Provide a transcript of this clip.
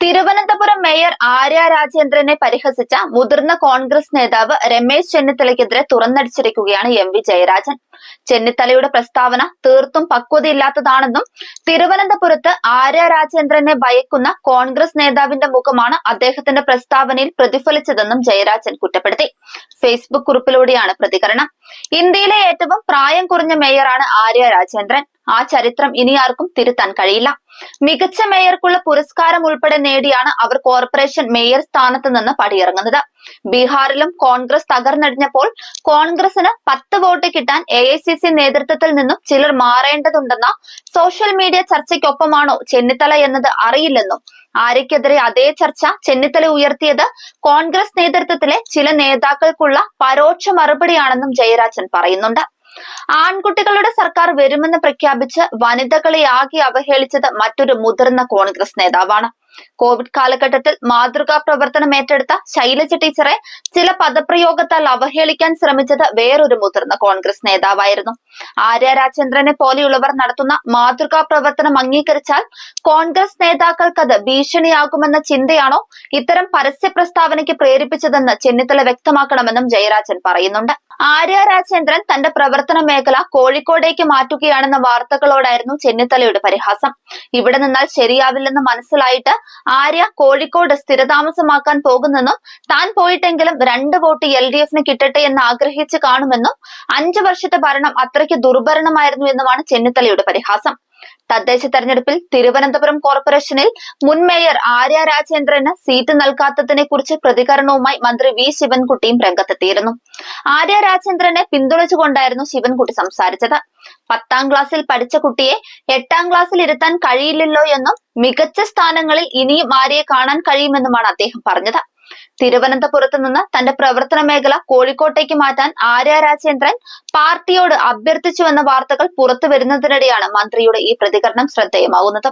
Thiruvananthapuram mayor Arya രാജേന്ദ്രനെ പരിഹസിച്ച മുതിർന്ന കോൺഗ്രസ് നേതാവ് രമേശ് ചെന്നിത്തലയ്ക്കെതിരെ തുറന്നടിച്ചിരിക്കുകയാണ് എം വി ജയരാജൻ. ചെന്നിത്തലയുടെ പ്രസ്താവന തീർത്തും പക്വതയില്ലാത്തതാണെന്നും തിരുവനന്തപുരത്ത് ആര്യ രാജേന്ദ്രനെ ഭയക്കുന്ന കോൺഗ്രസ് നേതാവിന്റെ മുഖമാണ് അദ്ദേഹത്തിന്റെ പ്രസ്താവനയിൽ പ്രതിഫലിച്ചതെന്നും ജയരാജൻ കുറ്റപ്പെടുത്തി. ഫേസ്ബുക്ക് കുറിപ്പിലൂടെയാണ് പ്രതികരണം. ഇന്ത്യയിലെ ഏറ്റവും പ്രായം കുറഞ്ഞ മേയറാണ് ആര്യ രാജേന്ദ്രൻ. ആ ചരിത്രം ഇനി ആർക്കും തിരുത്താൻ കഴിയില്ല. മികച്ച മേയർക്കുള്ള പുരസ്കാരം ഉൾപ്പെടെ നേടിയാണ് അവർ കോർപ്പറേഷൻ മേയർ സ്ഥാനത്ത് നിന്ന് പടിയിറങ്ങുന്നത്. ബീഹാറിലും കോൺഗ്രസ് തകർന്നടിഞ്ഞപ്പോൾ കോൺഗ്രസിന് പത്ത് വോട്ട് കിട്ടാൻ എ നേതൃത്വത്തിൽ നിന്നും ചിലർ മാറേണ്ടതുണ്ടെന്ന സോഷ്യൽ മീഡിയ ചർച്ചയ്ക്കൊപ്പമാണോ ചെന്നിത്തല എന്നത് അറിയില്ലെന്നും ആര്യക്കെതിരെ അതേ ചർച്ച ചെന്നിത്തല ഉയർത്തിയത് കോൺഗ്രസ് നേതൃത്വത്തിലെ ചില നേതാക്കൾക്കുള്ള പരോക്ഷ മറുപടിയാണെന്നും ജയരാജൻ പറയുന്നുണ്ട്. ആൺകുട്ടികളുടെ സർക്കാർ വരുമെന്ന് പ്രഖ്യാപിച്ച് വനിതകളെ ആകെ അവഹേളിച്ചത് മറ്റൊരു മുതിർന്ന കോൺഗ്രസ് നേതാവാണ്. കോവിഡ് കാലഘട്ടത്തിൽ മാതൃകാ പ്രവർത്തനം ഏറ്റെടുത്ത ശൈലജ ടീച്ചറെ ചില പദപ്രയോഗത്താൽ അവഹേളിക്കാൻ ശ്രമിച്ചത് വേറൊരു മുതിർന്ന കോൺഗ്രസ് നേതാവായിരുന്നു. ആര്യ രാജേന്ദ്രനെ പോലെയുള്ളവർ നടത്തുന്ന മാതൃകാ പ്രവർത്തനം അംഗീകരിച്ചാൽ കോൺഗ്രസ് നേതാക്കൾക്കത് ഭീഷണിയാകുമെന്ന ചിന്തയാണോ ഇത്തരം പരസ്യ പ്രസ്താവനയ്ക്ക് പ്രേരിപ്പിച്ചതെന്ന് ചെന്നിത്തല വ്യക്തമാക്കണമെന്നും ജയരാജൻ പറയുന്നുണ്ട്. ആര്യ രാജേന്ദ്രൻ തന്റെ പ്രവർത്തന മേഖല കോഴിക്കോടേക്ക് മാറ്റുകയാണെന്ന വാർത്തകളോടായിരുന്നു ചെന്നിത്തലയുടെ പരിഹാസം. ഇവിടെ നിന്നാൽ ശരിയാവില്ലെന്ന് മനസ്സിലായിട്ട് ആര്യ കോഴിക്കോട് സ്ഥിരതാമസമാക്കാൻ പോകുന്നെന്നും താൻ പോയിട്ടെങ്കിലും രണ്ട് വോട്ട് എൽ ഡി എഫിന് കിട്ടട്ടെ എന്ന് ആഗ്രഹിച്ച് കാണുമെന്നും അഞ്ചു വർഷത്തെ ഭരണം അത്രയ്ക്ക് ദുർഭരണമായിരുന്നു എന്നുമാണ് ചെന്നിത്തലയുടെ പരിഹാസം. തദ്ദേശ തെരഞ്ഞെടുപ്പിൽ തിരുവനന്തപുരം കോർപ്പറേഷനിൽ മുൻ മേയർ ആര്യ രാജേന്ദ്രന് സീറ്റ് നൽകാത്തതിനെ കുറിച്ച് പ്രതികരണവുമായി മന്ത്രി വി ശിവൻകുട്ടിയും രംഗത്തെത്തിയിരുന്നു. ആര്യ രാജേന്ദ്രനെ പിന്തുണച്ചുകൊണ്ടായിരുന്നു ശിവൻകുട്ടി സംസാരിച്ചത്. പത്താം ക്ലാസ്സിൽ പഠിച്ച കുട്ടിയെ എട്ടാം ക്ലാസ്സിൽ ഇരുത്താൻ കഴിയില്ലല്ലോ എന്നും മികച്ച സ്ഥാനങ്ങളിൽ ഇനിയും ആര്യയെ കാണാൻ കഴിയുമെന്നുമാണ് അദ്ദേഹം പറഞ്ഞത്. തിരുവനന്തപുരത്ത് നിന്ന് തന്റെ പ്രവർത്തന മേഖല കോഴിക്കോട്ടേക്ക് മാറ്റാൻ ആര്യ രാജേന്ദ്രൻ പാർട്ടിയോട് അഭ്യർത്ഥിച്ചുവെന്ന വാർത്തകൾ പുറത്തു വരുന്നതിനിടെയാണ് മന്ത്രിയുടെ ഈ പ്രതികരണം ശ്രദ്ധേയമാവുന്നത്